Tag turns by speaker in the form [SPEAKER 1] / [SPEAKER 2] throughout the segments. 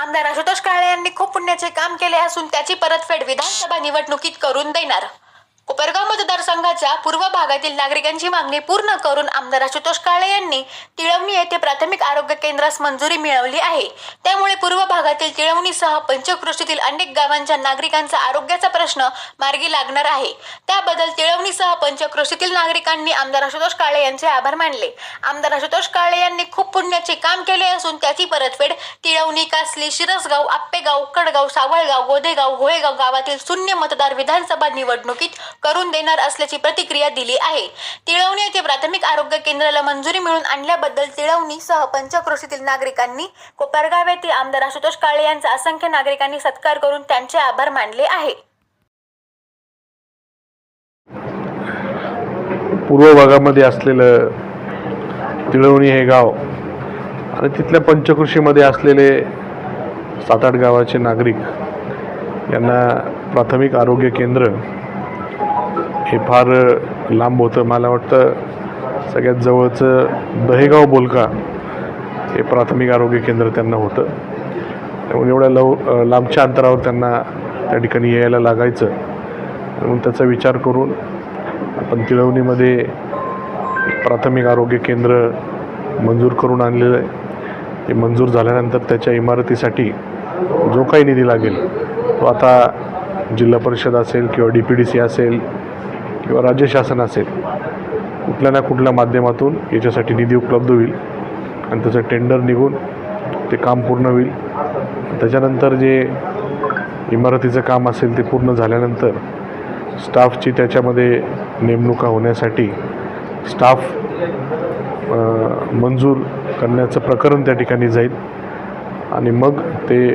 [SPEAKER 1] आमदार आशुतोष काळे यांनी खूप पुण्याचे काम केले असून त्याची परतफेड विधानसभा निवडणुकीत करून देणार. कोपरगाव मतदारसंघाच्या पूर्व भागातील नागरिकांची मागणी पूर्ण करून आमदार आशुतोष काळे यांनी तिळवणी येथे प्राथमिक आरोग्य केंद्रास मंजुरी मिळवली आहे. त्यामुळे पूर्व भागातील तिळवणीसह पंचक्रोशीतील अनेक गावांच्या नागरिकांचा आरोग्याचा प्रश्न मार्गी लागणार आहे. त्याबद्दल तिळवणीसह पंचक्रोशीतील नागरिकांनी आमदार आशुतोष काळे यांचे आभार मानले. आमदार आशुतोष काळे यांनी खूप पुण्याचे काम केले असून त्याची परतफेड तिळवणी कासली शिरसगाव आप्पेगाव कडगाव सावळगाव गोदेगाव घोळेगाव गावातील शून्य मतदार विधानसभा निवडणुकीत करून देणार असल्याची प्रतिक्रिया दिली आहे. तिळवणी येथे प्राथमिक आरोग्य केंद्राला मंजुरी मिळवून आणल्याबद्दल तिळवणीसह पंचक्रोशीतील नागरिकांनी कोपरगाव येथे आमदार आशुतोष काळे यांचा असंख्य नागरिकांनी सत्कार करून त्यांचे आभार मानले आहे.
[SPEAKER 2] पूर्व भागामध्ये असलेलं तिळवणी हे गाव आणि तिथल्या पंचकृषीमध्ये असलेले सात आठ गावाचे नागरिक यांना प्राथमिक आरोग्य केंद्र हे फार लांब होतं. मला वाटतं सगळ्यात जवळचं दहेगाव बोलका हे प्राथमिक आरोग्य केंद्र त्यांना होतं. त्यामुळे एवढ्या लव लांबच्या अंतरावर त्यांना त्या ठिकाणी यायला लागायचं. म्हणून त्याचा विचार करून आपण तिळवणीमध्ये प्राथमिक आरोग्य केंद्र मंजूर करून आणलेलं आहे. ते मंजूर झाल्यानंतर त्याच्या इमारतीसाठी जो काही निधी लागेल तो आता जिल्हा परिषद असेल किंवा डी पी डी सी असेल किंवा राज्य शासन असेल कुठल्या ना कुठल्या माध्यमातून याच्यासाठी निधी उपलब्ध होईल आणि त्याचं टेंडर निघून ते काम पूर्ण होईल. त्याच्यानंतर जे इमारतीचं काम असेल ते पूर्ण झाल्यानंतर स्टाफची त्याच्यामध्ये नेमणुका होण्यासाठी स्टाफ मंजूर करण्याचं प्रकरण त्या ठिकाणी जाईल आणि मग ते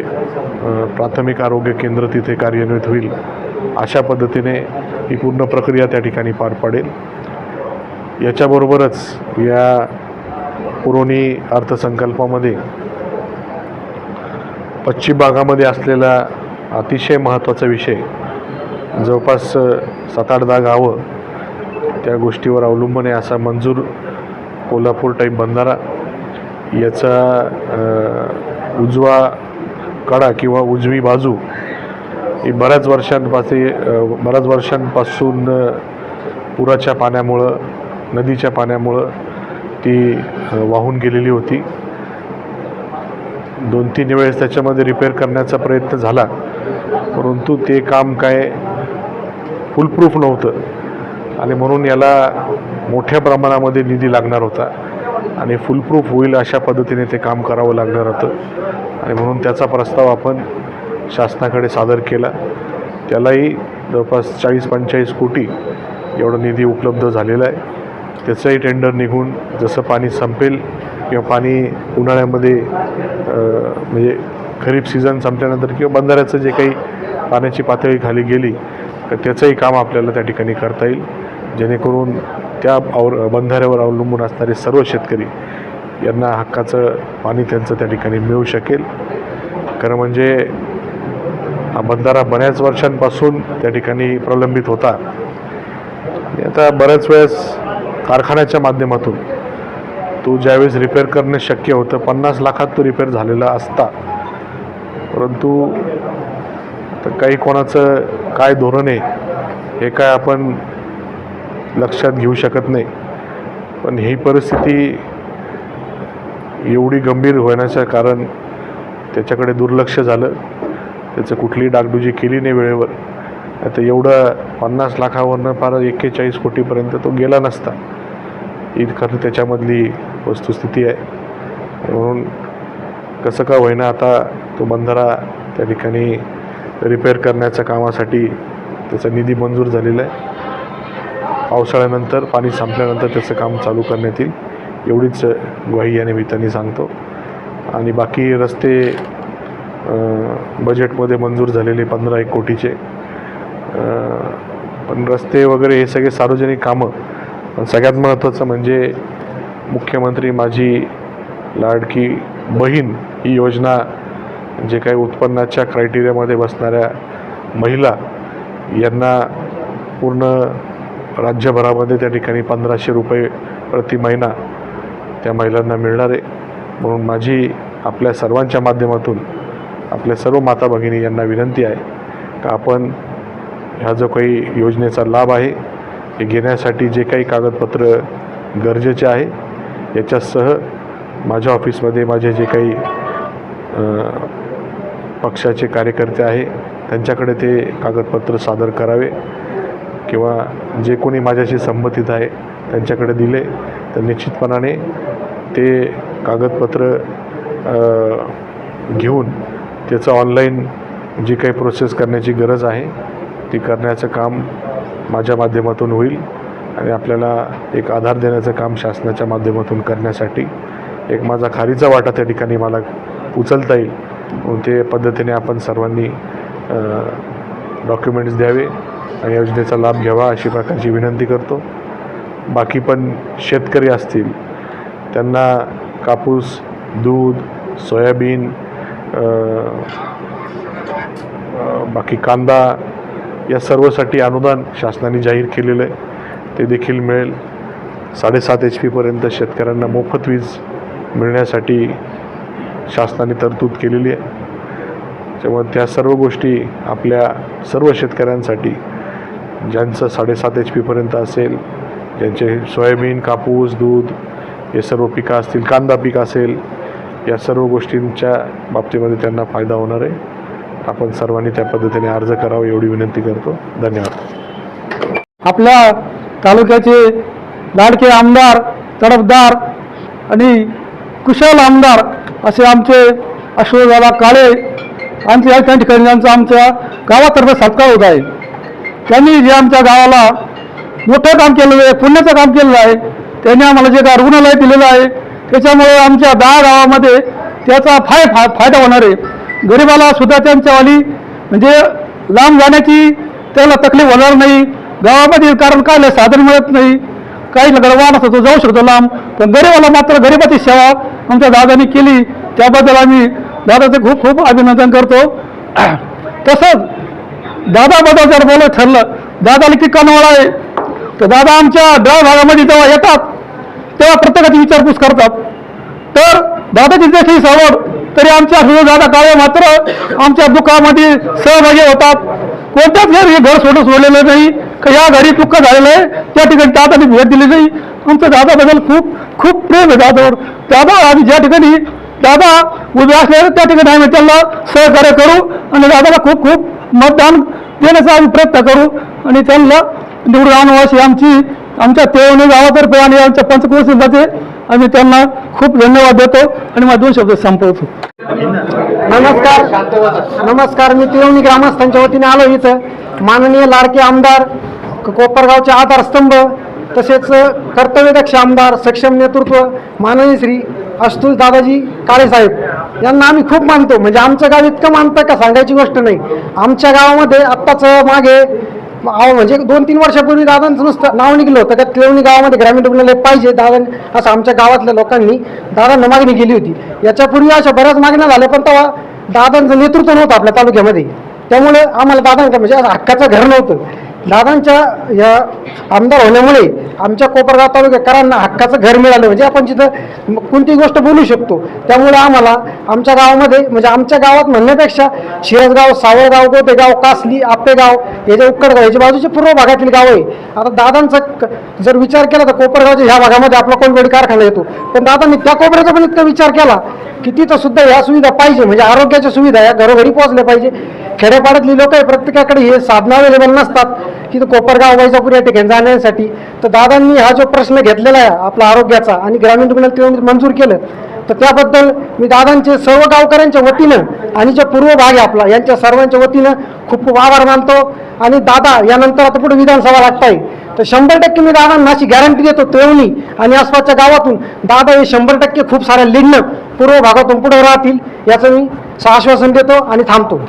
[SPEAKER 2] प्राथमिक आरोग्य केंद्र तिथे कार्यान्वित होईल अशा पद्धतीने ही पूर्ण प्रक्रिया त्या ठिकाणी पार पडेल. याच्याबरोबरच या पुरवणी अर्थसंकल्पामध्ये पश्चिम भागामध्ये असलेला अतिशय महत्त्वाचा विषय जवळपास सात आठ दहा गावं त्या गोष्टीवर अवलंबून आहे असा मंजूर कोल्हापूर टाईप बंधारा याचा उजवा कडा किंवा उजवी बाजू ही बऱ्याच वर्षांपासून बऱ्याच वर्षांपासून पुराच्या पाण्यामुळं नदीच्या पाण्यामुळं ती वाहून गेलेली होती. दोन तीन वेळेस त्याच्यामध्ये रिपेअर करण्याचा प्रयत्न झाला. परंतु ते काम काय फुलप्रूफ नव्हतं. आणि म्हणून याला मोठ्या प्रमाणामध्ये निधी लागणार होता. आणि फुलप्रूफ होईल अशा पद्धतीने ते काम करावं लागणार होतं. आणि म्हणून त्याचा प्रस्ताव आपण शासनाकडे सादर केला. त्यालाही जवळपास चाळीस पंचेचाळीस कोटी एवढा निधी उपलब्ध झालेला आहे. त्याचंही टेंडर निघून जसं पाणी संपेल किंवा पाणी उन्हाळ्यामध्ये म्हणजे खरीप सीझन संपल्यानंतर किंवा बंधाऱ्याचं जे काही पाण्याची पातळी खाली गेली तर त्याचंही काम आपल्याला त्या ठिकाणी करता येईल. जेणेकरून त्या अव बंधाऱ्यावर अवलंबून असणारे सर्व शेतकरी यांना हक्काचं पाणी त्यांचं त्या ठिकाणी मिळू शकेल. खरं म्हणजे हा बंधारा बऱ्याच वर्षांपासून त्या ठिकाणी प्रलंबित होता. आता बऱ्याच वेळेस कारखान्याच्या माध्यमातून. तो ज्यावेळेस रिपेअर करणे शक्य होतं पन्नास लाखात तो रिपेअर झालेला असता. परंतु तर काही कोणाचं काय धोरण आहे हे काय आपण लक्षात घेऊ शकत नाही. पण ही परिस्थिती एवढी गंभीर होण्याचं कारण त्याच्याकडे दुर्लक्ष झालं. त्याचं कुठलीही डागडुजी केली नाही वेळेवर. आता एवढं पन्नास लाखावरनं फार एक्केचाळीस कोटीपर्यंत तो गेला नसता. ही कारण त्याच्यामधली वस्तुस्थिती आहे. म्हणून कसं का होईना आता तो बंधारा त्या ठिकाणी रिपेअर करण्याच्या कामासाठी त्याचा निधी मंजूर झालेला आहे. पावसाळ्यानंतर पाणी संपल्यानंतर त्याचं काम चालू करण्यात येईल. एवढीच ग्वाही या निमित्ताने सांगतो. आणि बाकी रस्ते बजेटमध्ये मंजूर झालेले पंधरा एक कोटीचे. पण रस्ते वगैरे हे सगळे सार्वजनिक कामं पण सगळ्यात महत्त्वाचं म्हणजे मुख्यमंत्री माझी लाडकी बहीण ही योजना जे काही उत्पन्नाच्या क्रायटेरियामध्ये बसणाऱ्या महिला यांना पूर्ण राज्यभरामध्ये त्या ठिकाणी पंधराशे रुपये प्रति महिना त्या महिलांना मिळणार. आहे म्हणून माझी आपल्या सर्वांच्या माध्यमातून आपल्या सर्व माता भगिनी यांना विनंती आहे का आपण ह्या जो काही योजनेचा लाभ आहे हे घेण्यासाठी जे काही कागदपत्र गरजेचे आहे याच्यासह माझ्या ऑफिसमध्ये माझे जे काही पक्षाचे कार्यकर्ते आहे त्यांच्याकडे ते कागदपत्र सादर करावे किंवा जे कोणी माझ्याशी संबंधित आहे त्यांच्याकडे दिले तर निश्चितपणाने ते कागदपत्र घेऊन त्याचं ऑनलाईन जी काही प्रोसेस करण्याची गरज आहे ती करण्याचं काम माझ्या माध्यमातून होईल आणि आपल्याला एक आधार देण्याचं काम शासनाच्या माध्यमातून करण्यासाठी एक माझा खारीचा वाटा त्या ठिकाणी मला उचलता येईल. म्हणून ते पद्धतीने आपण सर्वांनी डॉक्युमेंट्स द्यावे आणि योजनेचा लाभ घ्यावा अशी प्रकारची विनंती करतो. बाकी पण शेतकरी असतील त्यांना कापूस दूध सोयाबीन बाकी कांदा या सर्वसाठी अनुदान शासनाने जाहीर केलेलं आहे. ते देखील मिळेल. साडेसात एच पीपर्यंत शेतकऱ्यांना मोफत वीज मिळण्यासाठी शासनाने तरतूद केलेली आहे. त्यामुळे त्या सर्व गोष्टी आपल्या सर्व शेतकऱ्यांसाठी ज्यांचं साडेसात एच पीपर्यंत असेल ज्यांचे सोयाबीन कापूस दूध हे सर्व पिकं असतील कांदा पीक असेल या सर्व गोष्टींच्या बाबतीमध्ये त्यांना फायदा होणार आहे. आपण सर्वांनी त्या पद्धतीने अर्ज करावा एवढी विनंती करतो. धन्यवाद.
[SPEAKER 3] आपल्या तालुक्याचे लाडके आमदार तडफदार आणि कुशल आमदार असे आमचे अश्वदादा काळे यांचे या त्या ठिकाणी यांचा आमच्या गावातर्फे सत्कार होत आहे. त्यांनी जे आमच्या गावाला मोठं काम केलेलं आहे पुण्याचं काम केलेलं आहे त्यांनी आम्हाला जे काय रुग्णालय दिलेलं आहे त्याच्यामुळे आमच्या दहा गावामध्ये त्याचा फाय फा फायदा होणार आहे. गरिबाला सुद्धा त्यांच्यावाली म्हणजे लांब जाण्याची त्याला तकलीफ होणार नाही. गावामध्ये कारण काय साधन मिळत नाही. काही गडवान असतो तो जाऊ शकतो लांब. पण गरिबाला मात्र गरिबाची सेवा आमच्या दादानी केली. त्याबद्दल आम्ही दादाचं खूप खूप अभिनंदन करतो. तसंच दादाबद्दल जर बोलत ठरलं दादाला की कनवळ आहे. तर दादा आमच्या द्राव भागामध्ये जेव्हा येतात तेव्हा प्रत्येकाची विचारपूस करतात. तर दादाची जशी सवड तरी आमच्या दादा काळे मात्र आमच्या दुःखामध्ये सहभागी होतात. कोणत्याच घरी हे घर सोडून सोडलेलं नाही. का या घरी दुःख झालेलं आहे त्या ठिकाणी दादाने भेट दिली नाही. आमच्या दादाबद्दल खूप खूप प्रेम आहे दादावर दादा आम्ही ज्या ठिकाणी दादा उभे असले त्या ठिकाणी आम्ही त्यांना सहकार्य करू आणि दादाला खूप खूप मतदान देण्याचा आम्ही प्रयत्न करू आणि त्यांना निवडून आणू अशी आमची आमच्या तेवणी गावातर्फे आणि आमच्या पंचक्रोशीमध्ये आम्ही त्यांना खूप धन्यवाद देतो आणि माझे दोन शब्द संपवतो.
[SPEAKER 4] नमस्कार. नमस्कार मी तिरवणी ग्रामस्थांच्या वतीने आलो इथं. माननीय लाडके आमदार कोपरगावचे आधारस्तंभ तसेच कर्तव्यदक्ष आमदार सक्षम नेतृत्व माननीय श्री आशुतोष दादाजी काळेसाहेब यांना आम्ही खूप मानतो. म्हणजे आमचं गाव इतकं मानतं का सांगायची गोष्ट नाही. आमच्या गावामध्ये आत्ताच मागे अहो म्हणजे दोन तीन वर्षापूर्वी दादांचं नुसतं नाव निघलं होतं. का तिळवणी गावामध्ये ग्रामीण रुग्णालय पाहिजे. दादा असं आमच्या गावातल्या लोकांनी दादांना मागणी केली होती. याच्यापूर्वी अशा बऱ्याच मागण्या झाल्या पण तेव्हा दादांचं नेतृत्व नव्हतं आपल्या तालुक्यामध्ये. त्यामुळे आम्हाला दादांचं म्हणजे असं हक्काचं घर नव्हतं. दादांच्या या आमदार होण्यामुळे आमच्या कोपरगाव तालुक्याकरांना हक्काचं घर मिळालं. म्हणजे आपण जिथं कोणतीही गोष्ट बोलू शकतो. त्यामुळे आम्हाला आमच्या गावामध्ये म्हणजे आमच्या गावात म्हणण्यापेक्षा शिरसगाव सावळगाव गोपेगाव कासली आपेगाव याच्या उक्कडगाव याच्या बाजूचे पूर्व भागातील गाव आहे. आता दादांचा क- जर विचार केला तर कोपरगावच्या ह्या भागामध्ये आपला कोलबेडी कारखाना येतो? पण दादांनी त्या कोपऱ्याचा पण इतका विचार केला की तिथं सुद्धा ह्या सुविधा पाहिजे. म्हणजे आरोग्याच्या सुविधा या घरोघरी पोहोचल्या पाहिजे. खेड्यापाड्यातली लोक आहे प्रत्येकाकडे हे साधनं अवेलेबल नसतात. की तो कोपरगाव वैजापूर या ठिकाणी जाण्यासाठी. तर दादांनी हा जो प्रश्न घेतलेला आहे आपला आरोग्याचा आणि ग्रामीण रुग्णालय ते मंजूर केलं तर त्याबद्दल मी दादांचे सर्व गावकऱ्यांच्या वतीनं आणि जे पूर्व भाग आहे आपला यांच्या सर्वांच्या वतीनं खूप खूप आभार मानतो. आणि दादा यानंतर आता पुढे विधानसभा लागताय. तर शंभर टक्के मी दादांना अशी गॅरंटी देतो तेवणी आणि आसपासच्या गावातून दादा हे शंभर टक्के खूप साऱ्या लीडनं पूर्व भागातून पुढे राहतील याचं मी आश्वासन देतो आणि थांबतो.